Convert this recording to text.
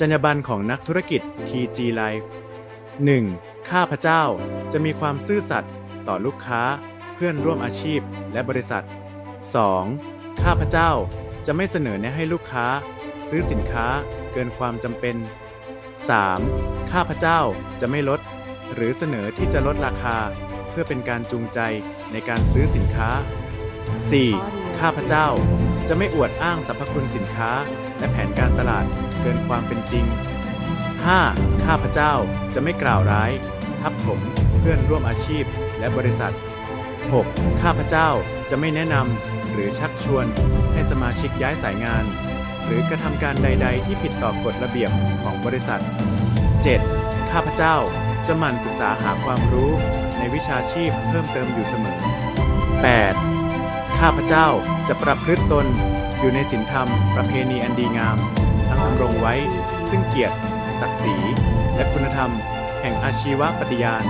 จรรยาบรรณของนักธุรกิจ TG Life 1. ข้าพเจ้าจะมีความซื่อสัตย์ต่อลูกค้า เพื่อนร่วมอาชีพและบริษัท 2. ข้าพเจ้าจะไม่เสนอแนะให้ลูกค้า ซื้อสินค้าเกินความจำเป็น 3. ข้าพเจ้าจะไม่ลด หรือเสนอที่จะลดราคา เพื่อเป็นการจูงใจในการซื้อสินค้า 4. ข้าพเจ้า จะไม่อวดอ้างสรรพคุณสินค้า และแผนการตลาดเกินความเป็นจริง 5. ข้าพเจ้าจะไม่กล่าวร้าย ทับถมเพื่อนร่วมอาชีพและบริษัท 6. ข้าพเจ้าจะไม่แนะนำหรือชักชวนให้สมาชิกย้ายสายงาน หรือกระทำการใด ๆ ที่ผิดต่อกฎระเบียบของบริษัท 7. ข้าพเจ้าจะหมั่นศึกษาหาความรู้ในวิชาชีพเพิ่มเติมอยู่เสมอ ข้าพเจ้าจะประพฤติตนอยู่ในศีลธรรมประเพณีอันดีงาม ทั้งดำรงไว้ ซึ่งเกียรติ ศักดิ์ศรี และคุณธรรม แห่งอาชีวปฏิญาณ